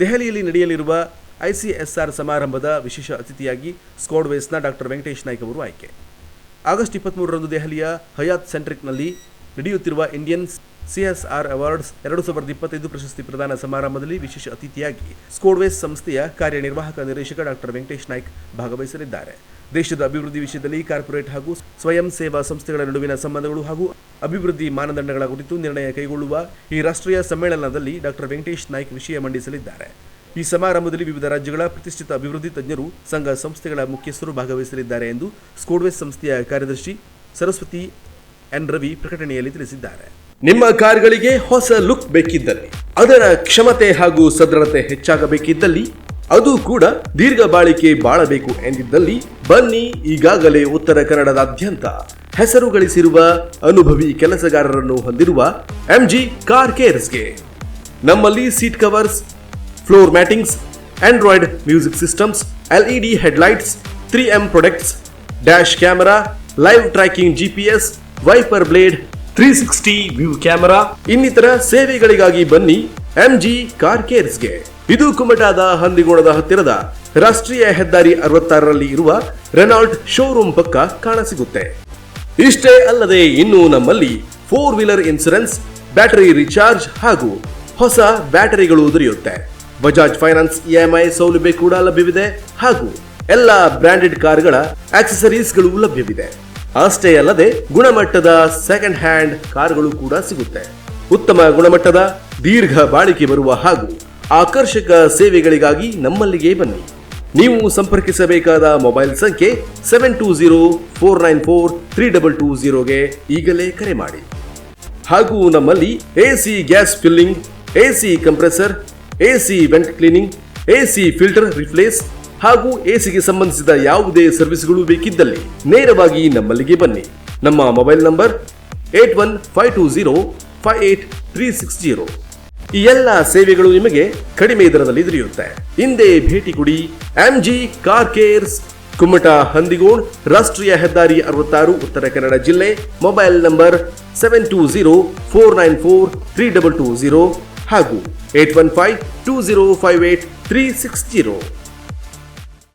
ದೆಹಲಿಯಲ್ಲಿ ನಡೆಯಲಿರುವ ಐಸಿಎಸ್ಆರ್ ಸಮಾರಂಭದ ವಿಶೇಷ ಅತಿಥಿಯಾಗಿ ಸ್ಕಾಡ್ವೇಸ್ನ ಡಾಕ್ಟರ್ ವೆಂಕಟೇಶ್ ನಾಯ್ಕ್ ಅವರು ಆಯ್ಕೆ. ಆಗಸ್ಟ್ ಇಪ್ಪತ್ತ್ಮೂರರಂದು ದೆಹಲಿಯ ಹಯಾತ್ ಸೆಂಟ್ರಿಕ್ನಲ್ಲಿ ನಡೆಯುತ್ತಿರುವ ಇಂಡಿಯನ್ ಸಿಎಸ್ಆರ್ ಅವಾರ್ಡ್ಸ್ ಎರಡು ಸಾವಿರದ ಇಪ್ಪತ್ತೈದು ಪ್ರಶಸ್ತಿ ಪ್ರದಾನ ಸಮಾರಂಭದಲ್ಲಿ ವಿಶೇಷ ಅತಿಥಿಯಾಗಿ ಸ್ಕೋಡ್ವೇಸ್ ಸಂಸ್ಥೆಯ ಕಾರ್ಯನಿರ್ವಾಹಕ ನಿರ್ದೇಶಕ ಡಾಕ್ಟರ್ ವೆಂಕಟೇಶ್ ನಾಯ್ಕ್ ಭಾಗವಹಿಸಲಿದ್ದಾರೆ. ದೇಶದ ಅಭಿವೃದ್ಧಿ ವಿಷಯದಲ್ಲಿ ಕಾರ್ಪೊರೇಟ್ ಹಾಗೂ ಸ್ವಯಂ ಸೇವಾ ಸಂಸ್ಥೆಗಳ ನಡುವಿನ ಸಂಬಂಧಗಳು ಹಾಗೂ ಅಭಿವೃದ್ಧಿ ಮಾನದಂಡಗಳ ಕುರಿತು ನಿರ್ಣಯ ಕೈಗೊಳ್ಳುವ ಈ ರಾಷ್ಟ್ರೀಯ ಸಮ್ಮೇಳನದಲ್ಲಿ ಡಾಕ್ಟರ್ ವೆಂಕಟೇಶ್ ನಾಯ್ಕ್ ವಿಷಯ ಮಂಡಿಸಲಿದ್ದಾರೆ. ಈ ಸಮಾರಂಭದಲ್ಲಿ ವಿವಿಧ ರಾಜ್ಯಗಳ ಪ್ರತಿಷ್ಠಿತ ಅಭಿವೃದ್ಧಿ ತಜ್ಞರು, ಸಂಘ ಸಂಸ್ಥೆಗಳ ಮುಖ್ಯಸ್ಥರು ಭಾಗವಹಿಸಲಿದ್ದಾರೆ ಎಂದು ಸ್ಕೋಡ್ವೇಸ್ ಸಂಸ್ಥೆಯ ಕಾರ್ಯದರ್ಶಿ ಸರಸ್ವತಿ ಎನ್. ರವಿ ಪ್ರಕಟಣೆಯಲ್ಲಿ ತಿಳಿಸಿದ್ದಾರೆ. ನಿಮ್ಮ ಕಾರ್ಗಳಿಗೆ ಹೊಸ ಲುಕ್ ಬೇಕಿದ್ದಲ್ಲಿ, ಅದರ ಕ್ಷಮತೆ ಹಾಗೂ ಸದೃಢತೆ ಹೆಚ್ಚಾಗಬೇಕಿದ್ದಲ್ಲಿ ಅದು ಕೂಡ ದೀರ್ಘ ಬಾಳಿಕೆ ಬಾಳಬೇಕು ಎಂದಿದ್ದಲ್ಲಿ ಬನ್ನಿ ಈಗಾಗಲೇ ಉತ್ತರ ಕನ್ನಡದಾದ್ಯಂತ ಹೆಸರು ಗಳಿಸಿರುವ ಅನುಭವಿ ಕೆಲಸಗಾರರನ್ನು ಹೊಂದಿರುವ ಎಂಜಿ ಕಾರ್ ಕೇರ್ಸ್ಗೆ ನಮ್ಮಲ್ಲಿ seat covers floor mattings Android music systems LED headlights three M products dash camera live tracking GPS wiper blade three sixty view camera ಇನ್ನಿತರ ಸೇವೆಗಳಿಗಾಗಿ ಬನ್ನಿ ಎಂಜಿ ಕಾರ್ ಕೇರ್ಸ್ಗೆ ಇದು ಕುಮಟಾದ ಹಂದಿಗೋಣದ ಹತ್ತಿರದ ರಾಷ್ಟ್ರೀಯ ಹೆದ್ದಾರಿ ಅರವತ್ತಾರರಲ್ಲಿ ಇರುವ ರೆನಾಲ್ಟ್ ಶೋರೂಮ್ ಪಕ್ಕ ಕಾಣಸಿಗುತ್ತೆ. ಇಷ್ಟೇ ಅಲ್ಲದೆ ಇನ್ನು ನಮ್ಮಲ್ಲಿ four wheeler insurance battery recharge ಹಾಗೂ ಹೊಸ ಬ್ಯಾಟರಿಗಳು ದೊರೆಯುತ್ತೆ. ಬಜಾಜ್ ಫೈನಾನ್ಸ್ ಇಎಂಐ ಸೌಲಭ್ಯ ಕೂಡ ಲಭ್ಯವಿದೆ ಹಾಗೂ ಎಲ್ಲ ಬ್ರಾಂಡೆಡ್ ಕಾರ್ಗಳ ಆಕ್ಸೆಸರೀಸ್ಗಳು ಲಭ್ಯವಿದೆ. ಅಷ್ಟೇ ಅಲ್ಲದೆ ಗುಣಮಟ್ಟದ ಸೆಕೆಂಡ್ ಹ್ಯಾಂಡ್ ಕಾರ್ಗಳು ಕೂಡ ಸಿಗುತ್ತೆ. ಉತ್ತಮ ಗುಣಮಟ್ಟದ ದೀರ್ಘ ಬಾಳಿಕೆ ಬರುವ ಹಾಗೂ ಆಕರ್ಷಕ ಸೇವೆಗಳಿಗಾಗಿ ನಮ್ಮಲ್ಲಿಗೆ ಬನ್ನಿ. ನೀವು ಸಂಪರ್ಕಿಸಬೇಕಾದ ಮೊಬೈಲ್ ಸಂಖ್ಯೆ seven two zero four nine four three double two ಝೀರೋಗೆ ಈಗಲೇ ಕರೆ ಮಾಡಿ. ಹಾಗೂ ನಮ್ಮಲ್ಲಿ AC gas filling AC compressor AC vent cleaning AC filter replace ಹಾಗೂ ಎಸಿಗೆ ಸಂಬಂಧಿಸಿದ ಯಾವುದೇ ಸರ್ವಿಸ್ಗಳು ಬೇಕಿದ್ದಲ್ಲಿ ನೇರವಾಗಿ ನಮ್ಮಲ್ಲಿಗೆ ಬನ್ನಿ. ನಮ್ಮ mobile number eight one five two zero five eight three six zero. ಈ ಎಲ್ಲ ಸೇವೆಗಳು ನಿಮಗೆ ಕಡಿಮೆ ದರದಲ್ಲಿ ದೊರೆಯುತ್ತೆ. ಹಿಂದೆ ಭೇಟಿ ಕೊಡಿ. MG car cares Kumta Handigod ರಾಷ್ಟ್ರೀಯ ಹೆದ್ದಾರಿ ಅರವತ್ತಾರು, ಉತ್ತರ ಕನ್ನಡ ಜಿಲ್ಲೆ. Mobile number seven two zero four nine four three double two zero ಹಾಗೂ eight one five two zero five eight three six zero